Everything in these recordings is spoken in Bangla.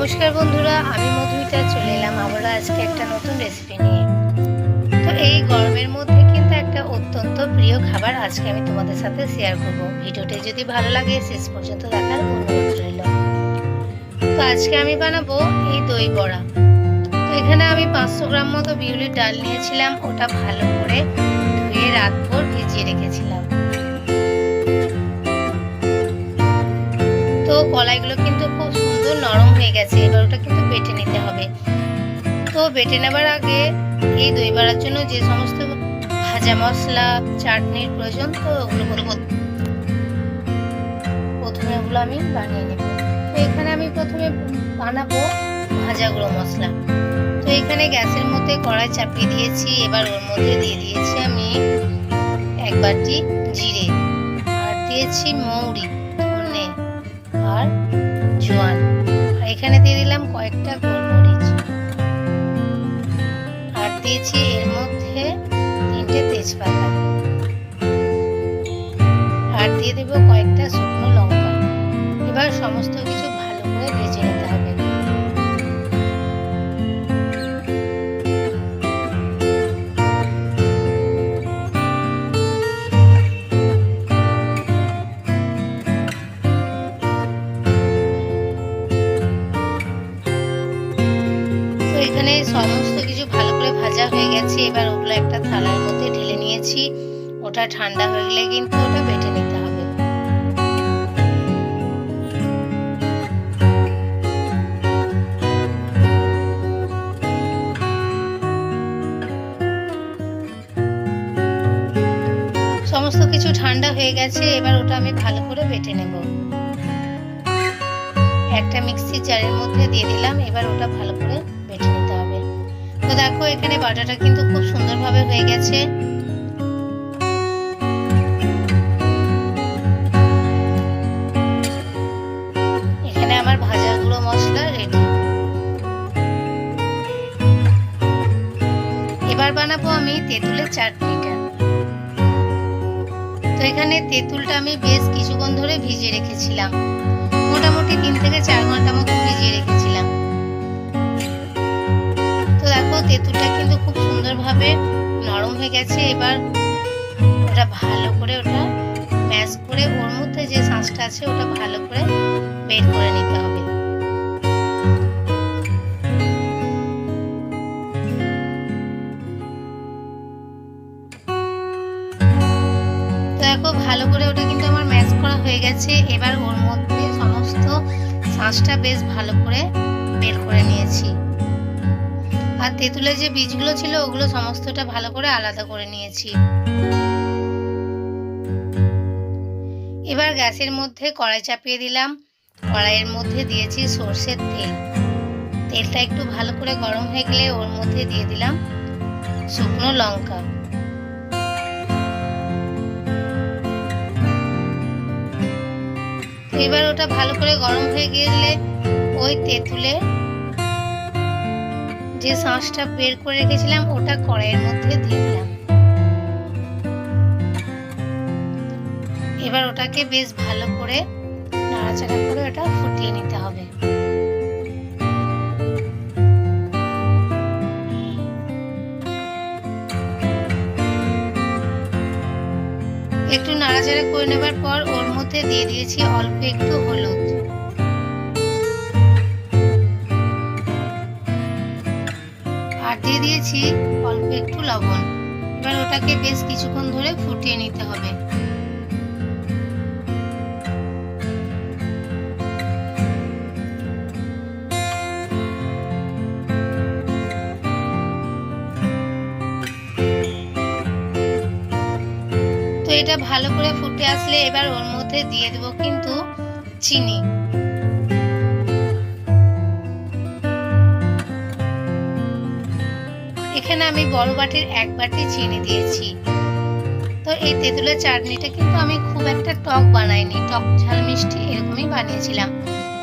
নমস্কার বন্ধুরা, আমি মধুমিতা, চলে এলাম আবারও আজকে একটা নতুন রেসিপি নিয়ে। তো এই গরমের মধ্যে কিন্তু একটা অত্যন্ত প্রিয় খাবার আজকে আমি তোমাদের সাথে শেয়ার করব। ভিডিওটি যদি ভালো লাগে, শেষ পর্যন্ত দেখার অনুরোধ রইল। তো আজকে আমি বানাবো এই দই বড়া। তো এখানে আমি পাঁচশো গ্রাম মতো বিউলির ডাল নিয়েছিলাম, ওটা ভালো করে ধুয়ে রাত রাতভর ভিজিয়ে রেখেছিলাম। তো কলাইগুলো কিন্তু খুব সুন্দর নরম হয়ে গেছে, এবার ওটা কিন্তু বেটে নিতে হবে। তো বেটে নেবার আগে এই দই বাড়ার জন্য যে সমস্ত ভাজা মশলা, চাটনির প্রয়োজন, তো ওগুলো প্রথমে ওগুলো আমি বানিয়ে নেব। তো এখানে আমি প্রথমে বানাবো ভাজা গুঁড়ো মশলা। তো এখানে গ্যাসের মধ্যে কড়াই চাপিয়ে দিয়েছি, এবার ওর মধ্যে দিয়ে দিয়েছি আমি এক বাটি জিরে। আর দিয়েছি মৌরি আর কয়েকটা গোলমরিচ। আর দিয়েছি এর মধ্যে তিনটে তেজপাতা। আর দিয়ে দেবো কয়েকটা শুকনো লঙ্কা। এবার সমস্ত কিছু ভালো করে ভেজে নিতে এখানে সমস্ত কিছু ভালো করে ভাজা হয়ে গেছে। এবার ওগুলো একটা থালার মধ্যে ঢেলে নিয়েছি। ওটা ঠান্ডা হয়ে গেলে কিন্তু ওটা বেটে নিতে হবে। সমস্ত কিছু ঠান্ডা হয়ে গেছে। এবার ওটা আমি ভালো করে বেটে নেব। একটা মিক্সি জারের মধ্যে দিয়ে দিলাম। এবার ওটা ভালো করে তো দেখো, এখানে বাটাটা কিন্তু খুব সুন্দরভাবে হয়ে গেছে। এখানে আমার ভাজা গুঁড়ো মশলা রেডি এবার বানাবো আমি তেঁতুলের চাটনিটা। তো এখানে তেঁতুলটা আমি বেশ কিছুক্ষণ ধরে ভিজিয়ে রেখেছিলাম। মোটামুটি তিন থেকে চার ঘণ্টা মতো ভিজিয়ে রেখেছিলাম। তেঁতুলটা কিন্তু খুব সুন্দরভাবে নরম হয়ে গেছে। এবার ওটা ভালো করে ওটা ম্যাশ করে ওর মধ্যে যে শাঁসটা আছে ওটা ভালো করে বের করে নিতে হবে। দেখো, ভালো করে ওটা কিন্তু আমার ম্যাশ করা হয়ে গেছে। এবার ওর মধ্যে সমস্ত শাঁসটা বেশ ভালো করে বের করে নিয়েছি। আর তেঁতুলের যে বীজগুলো ছিল, ওগুলো সমস্তটা ভালো করে আলাদা করে নিয়েছি। এবার গ্যাসের মধ্যে কড়াই চাপিয়ে দিলাম। কড়াইয়ের মধ্যে দিয়েছি সর্ষের তেল। তেলটা একটু ভালো করে গরম হয়ে গেলে ওর মধ্যে দিয়ে দিলাম শুকনো লঙ্কা। এবার ওটা ভালো করে গরম হয়ে গেলে ওই তেঁতুলে যে শাঁসটা বের করে রেখেছিলাম, ওটা কড়াইয়ের মধ্যে দিয়ে দিলাম। এবার ওটাকে বেশ ভালো করে নাড়াচাড়া করে ওটা ফুটিয়ে নিতে হবে। একটু নাড়াচাড়া করে নেবার পর ওর মধ্যে দিয়ে দিয়েছি অল্প একটু হলুদ। দিয়ে দিয়েছি অল্প একটু লবণ। এবার ওটাকে বেশ কিছুক্ষণ ধরে ফুটিয়ে নিতে হবে। তো এটা ভালো করে ফুটে আসলে এবার ওর মধ্যে দিয়ে দেবো কিন্তু চিনি। এখানে আমি বড় বাটির এক বাটি চিনি দিয়েছি। তো এই তেঁতুলের চাটনিটা কিন্তু আমি খুব একটা টক বানাইনি, টক ঝাল মিষ্টি এরকমই বানিয়েছিলাম।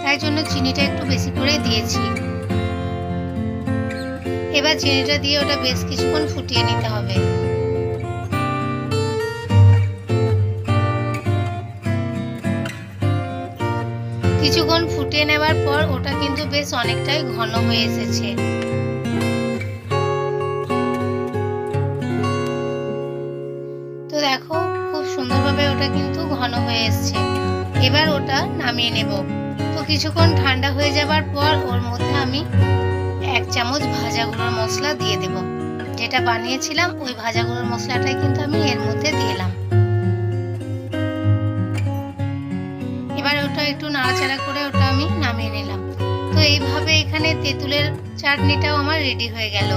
তাই জন্য চিনিটা একটু বেশি করে দিয়েছি। এবার চিনিটা দিয়ে ওটা বেশ কিছুক্ষণ ফুটিয়ে নিতে হবে। কিছুক্ষণ ফুটিয়ে নেবার পর ওটা কিন্তু বেশ অনেকটাই ঘন হয়ে এসেছে। এবার ওটা নামিয়ে নেব। তো কিছুক্ষণ ঠান্ডা হয়ে যাবার পর ওর মধ্যে আমি এক চামচ ভাজা গুঁড়োর মশলা দিয়ে দেব। যেটা বানিয়েছিলাম, ওই ভাজা গুঁড়োর মশলাটাই কিন্তু আমি এর মধ্যে দিলাম এবার ওটা একটু নাড়াচাড়া করে ওটা আমি নামিয়ে নিলাম। তো এইভাবে এখানে তেঁতুলের চাটনিটাও আমার রেডি হয়ে গেল।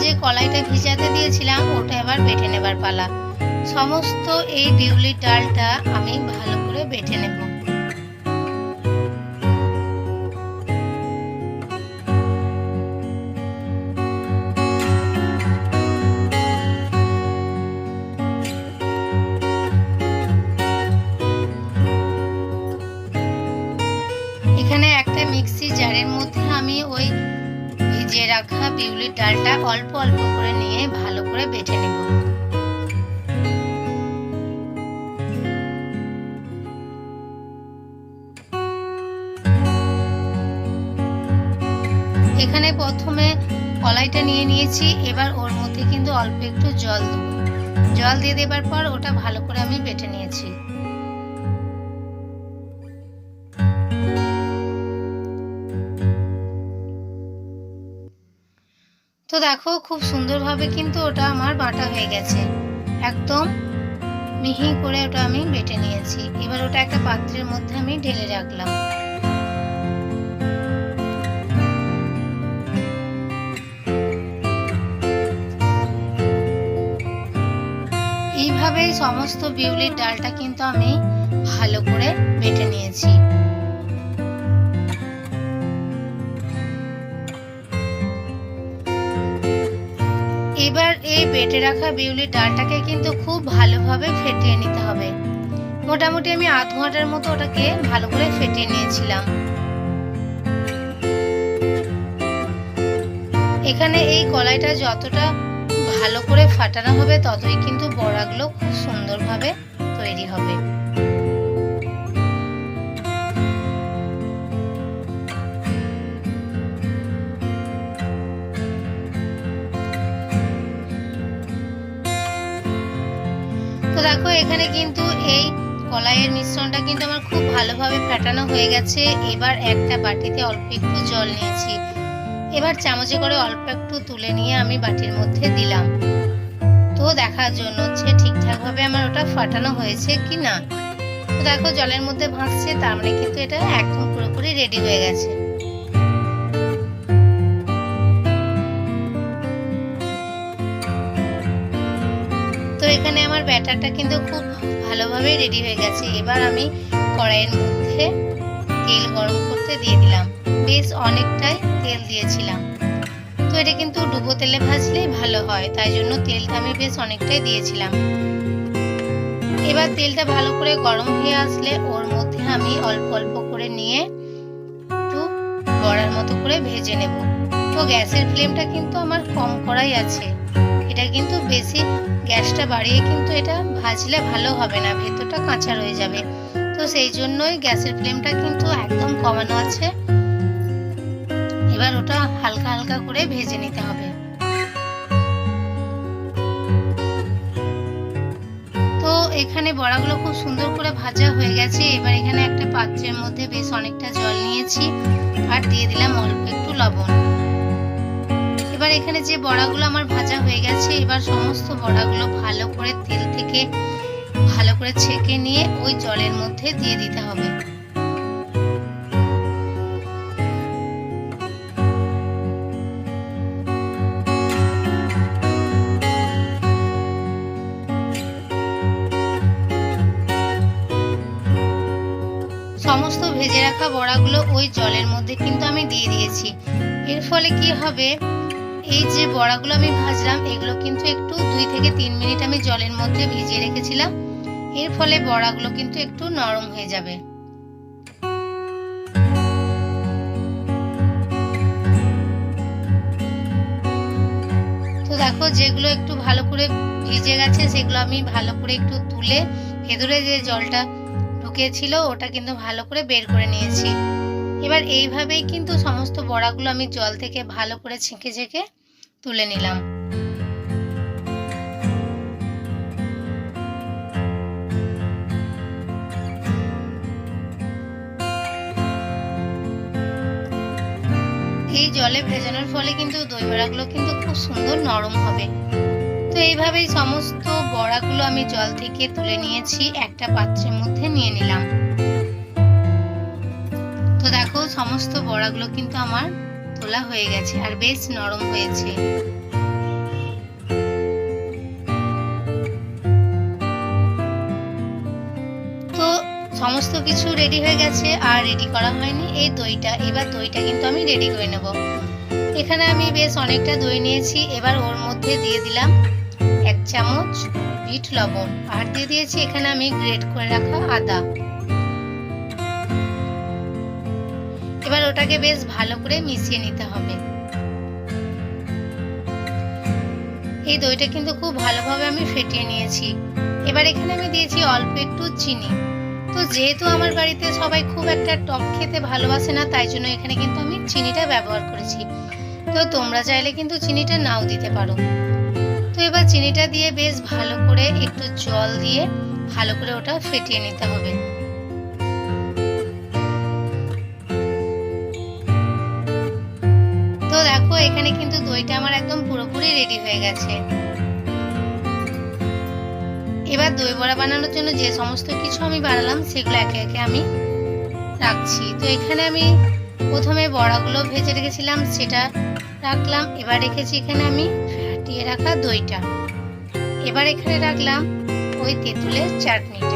যে কলাইটা ভিজাতে দিয়েছিলাম, ওটা এবার বেটে নেবার পালা। সমস্ত এই বিউলির ডালটা আমি ভালো করে বেটে নেব। রাখা বিউলির ডালটা অল্প অল্প করে নিয়ে ভালো করে বেটে নেব। এখানে প্রথমে কলাইটা নিয়ে নিয়েছি, এবার ওর মধ্যে কিন্তু অল্প একটু জল দেবো। জল দিয়ে দেবার পর ওটা ভালো করে আমি বেটে নিয়েছি। তো দেখো, খুব সুন্দরভাবে কিন্তু ওটা আমার বাটা হয়ে গেছে। একদম মিহি করে ওটা আমি বেটে নিয়েছি। এবার ওটা একটা পাত্রের মধ্যে আমি ঢেলে রাখলাম। এইভাবেই সমস্ত বিউলির ডালটা কিন্তু আমি ভালো করে বেটে নিয়েছি। এবার এই বেটে রাখা বিউলির ডালটাকে কিন্তু খুব ভালোভাবে ফেটিয়ে নিতে হবে। মোটামুটি আমি আধ ঘণ্টার মতো ওটাকে ভালো করে ফেটিয়ে নিয়েছিলাম। এখানে এই কলাইটা যতটা ভালো করে ফাটানো হবে, ততই কিন্তু বড়াগুলো খুব সুন্দরভাবে তৈরি হবে। দেখো, এখানে কিন্তু এই কলাইয়ের মিশ্রণটা কিন্তু আমার খুব ভালোভাবে ফাটানো হয়ে গেছে। এবার একটা বাটিতে অল্প একটু জল নিয়েছি। এবার চামচে করে অল্প একটু তুলে নিয়ে আমি বাটির মধ্যে দিলাম। তো দেখার জন্য হচ্ছে ঠিকঠাকভাবে আমার ওটা ফাটানো হয়েছে কি না তো দেখো, জলের মধ্যে ভাসছে, তার মানে কিন্তু এটা একদম পুরোপুরি রেডি হয়ে গেছে। এখানে আমার ব্যাটারটা কিন্তু খুব ভালোভাবে রেডি হয়ে গেছে। এবার আমি কড়াইয়ের মধ্যে তেল গরম করতে দিয়ে দিলাম। বেশ অনেকটাই তেল দিয়েছিলাম। তো এটা কিন্তু ডুবো তেলে ভাজলেই ভালো হয়, তাই জন্য তেলটা আমি বেশ অনেকটাই দিয়েছিলাম। এবার তেলটা ভালো করে গরম হয়ে আসলে ওর মধ্যে আমি অল্প অল্প করে নিয়ে একটু বড়ার মতো করে ভেজে নেব। তো গ্যাসের ফ্লেমটা কিন্তু আমার কম করাই আছে। এটা কিন্তু বেশি গ্যাসটা বাড়িয়ে কিন্তু এটা ভাজলে ভালো হবে না, ভেতরটা কাঁচা রয়ে যাবে। তো সেই জন্যই গ্যাসের ফ্লেমটা কিন্তু একদম কমানো আছে। এবার ওটা হালকা হালকা করে ভেজে নিতে হবে। তো এখানে বড়াগুলো খুব সুন্দর করে ভাজা হয়ে গেছে। এবার এখানে একটা পাত্রের মধ্যে বেশ অনেকটা জল নিয়েছি। আর দিয়ে দিলাম অল্প একটু লবণ। এবার এখানে যে বড়াগুলো আমার ভাজা হয়ে গেছে, এবার সমস্ত বড়াগুলো ভালো করে তেল থেকে ভালো করে ছেঁকে নিয়ে ওই জলের মধ্যে দিয়ে দিতে হবে। সমস্ত ভেজে রাখা বড়াগুলো ওই জলের মধ্যে কিন্তু আমি দিয়ে দিয়েছি। এর ফলে কি হবে? এই যে বড়াগুলো আমি ভাজলাম, এগুলো কিন্তু একটু দুই থেকে তিন মিনিট আমি জলের মধ্যে ভিজিয়ে রেখেছিলাম। এর ফলে বড়াগুলো কিন্তু একটু নরম হয়ে যাবে। তো দেখো, যেগুলো একটু ভালো করে ভিজে গেছে, সেগুলো আমি ভালো করে একটু তুলে ভেতরে যে জলটা ঢুকেছিল, ওটা কিন্তু ভালো করে বের করে নিয়েছি। এবার এইভাবেই কিন্তু সমস্ত বড়াগুলো আমি জল থেকে ভালো করে ছেঁকে ছেঁকে তুলে নিলাম। এই জলে ভেজানোর ফলে কিন্তু দই বড়াগুলো কিন্তু খুব সুন্দর নরম হবে। তো এইভাবেই সমস্ত বড়াগুলো আমি জল থেকে তুলে নিয়েছি, একটা পাত্রের মধ্যে নিয়ে নিলাম। তো দেখো, সমস্ত বড়াগুলো কিন্তু আমার তোলা হয়ে গেছে আর বেশ নরম হয়েছে। তো সমস্ত কিছু রেডি হয়ে গেছে আর রেডি করা হয়নি। এই দইটা, এবার দইটা কিন্তু আমি রেডি করে নেব। এখানে আমি বেশ অনেকটা দই নিয়েছি। এবার ওর মধ্যে দিয়ে দিলাম এক চামচ বিট লবণ। আর দিয়ে দিয়েছি এখানে আমি গ্রেট করে রাখা আদা। এবার ওটাকে বেশ ভালো করে মিশিয়ে নিতে হবে। এই দইটা কিন্তু খুব ভালোভাবে আমি ফেটিয়ে নিয়েছি। এবার এখানে আমি দিয়েছি অল্প একটু চিনি। তো যেহেতু আমার বাড়িতে সবাই খুব একটা টক খেতে ভালোবাসে না, তাই জন্য এখানে কিন্তু আমি চিনিটা ব্যবহার করেছি। তো তোমরা চাইলে কিন্তু চিনিটা নাও দিতে পারো। তো এবার চিনিটা দিয়ে বেশ ভালো করে একটু জল দিয়ে ভালো করে ওটা ফেটিয়ে নিতে হবে। দেখো, এখানে কিন্তু দইটা আমার একদম পুরোপুরি রেডি হয়ে গেছে। এবার দই বড়া বানানোর জন্য যে সমস্ত কিছু আমি বানালাম, সেগুলো একে একে আমি রাখছি। তো এখানে আমি প্রথমে বড়াগুলো ভেজে রেখেছিলাম, সেটা রাখলাম। এবার রেখেছি এখানে আমি ফাটিয়ে রাখা দইটা। এবার এখানে রাখলাম ওই তেঁতুলের চাটনিটা।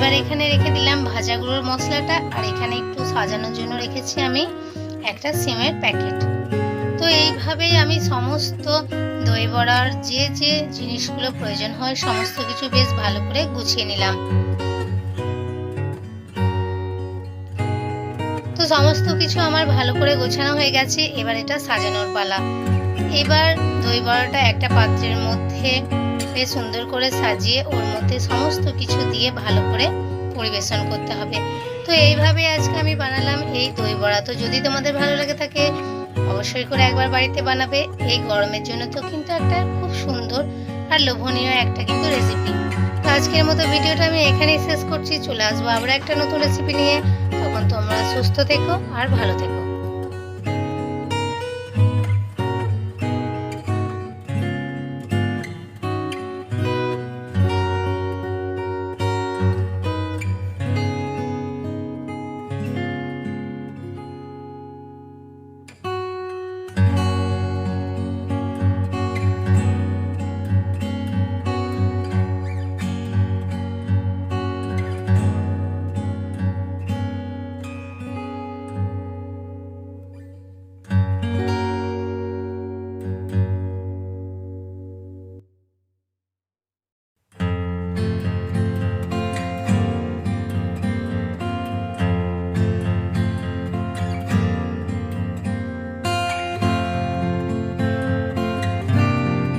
এবার এখানে রেখে দিলাম ভাজা গুঁড়োর মশলাটা, আর এখানে একটু সাজানোর জন্য রেখেছি আমি একটা সিমের প্যাকেট। তো এইভাবেই আমি সমস্ত দই বড়ার যে যে জিনিসগুলো প্রয়োজন হয়, সমস্ত কিছু বেশ ভালো করে গুছিয়ে নিলাম। তো সমস্ত কিছু আমার ভালো করে গোছানো হয়ে গেছে, এবার এটা সাজানোর পালা। এবার দই বড়াটা একটা পাত্রের মধ্যে বেশ সুন্দর করে সাজিয়ে ওর মধ্যে সমস্ত কিছু দিয়ে ভালো করে পরিবেশন করতে হবে। তো এইভাবে আজকে আমি বানালাম এই দই বড়া। তো যদি তোমাদের ভালো লেগে থাকে, অবশ্যই করে একবার বাড়িতে বানাবে। এই গরমের জন্য তো কিন্তু একটা খুব সুন্দর আর লোভনীয় একটা কিন্তু রেসিপি তো আজকের মতো ভিডিওটা আমি এখানেই শেষ করছি। চলে আসব আবার একটা নতুন রেসিপি নিয়ে। তখন তোমরা সুস্থ থেকো আর ভালো থেকো।